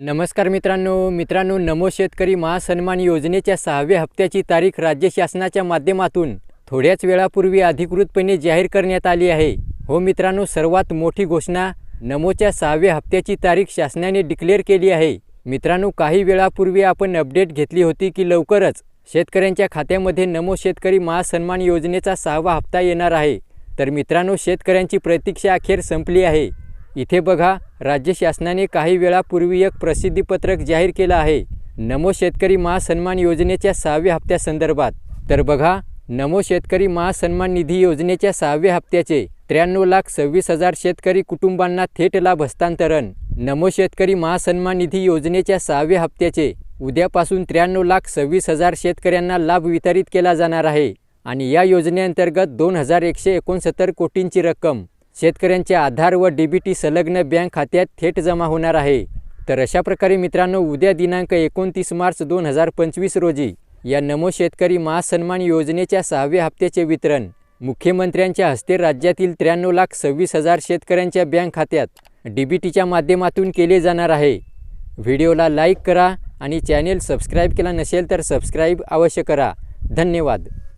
नमस्कार मित्रांनो मित्रांनो नमो शेतकरी महासन्मान योजनेच्या सहाव्या हप्त्याची तारीख राज्य शासनाच्या माध्यमातून थोड्याच वेळापूर्वी अधिकृतपणे जाहीर करण्यात आली आहे. हो मित्रांनो सर्वात मोठी घोषणा नमोच्या सहाव्या हप्त्याची तारीख शासनाने डिक्लेअर केली आहे. मित्रांनो काही वेळापूर्वी आपण अपडेट घेतली होती की लवकरच शेतकऱ्यांच्या खात्यामध्ये नमो शेतकरी महासन्मान योजनेचा सहावा हप्ता येणार आहे. तर मित्रांनो शेतकऱ्यांची प्रतीक्षा अखेर संपली आहे. इथे बघा राज्य शासनाने काही वेळापूर्वी एक प्रसिद्धीपत्रक जाहीर केलं आहे. नमो शेतकरी महासन्मान योजनेच्या सहाव्या हप्त्यासंदर्भात तर बघा नमो शेतकरी महासन्मान निधी योजनेच्या सहाव्या हप्त्याचे त्र्याण्णव लाख सव्वीस हजार शेतकरी कुटुंबांना थेट लाभ हस्तांतरण. नमो शेतकरी महासन्मान निधी योजनेच्या सहाव्या हप्त्याचे उद्यापासून त्र्याण्णव लाख सव्वीस हजार शेतकऱ्यांना लाभ वितरित केला जाणार आहे. आणि या योजनेअंतर्गत दोन हजार एकशे एकोणसत्तर कोटींची रक्कम शेतकऱ्यांच्या आधार व डीबीटी संलग्न बँक खात्यात थेट जमा होणार आहे. तर अशा प्रकारे मित्रांनो उद्या दिनांक एकोणतीस मार्च दोन हजार पंचवीस रोजी या नमो शेतकरी महासन्मान योजनेच्या सहाव्या हप्त्याचे वितरण मुख्यमंत्र्यांच्या हस्ते राज्यातील त्र्याण्णव लाख सव्वीस हजार शेतकऱ्यांच्या बँक खात्यात डीबीटीच्या माध्यमातून केले जाणार आहे. व्हिडिओला लाईक करा आणि चॅनेल सबस्क्राईब केला नसेल तर सबस्क्राईब अवश्य करा. धन्यवाद.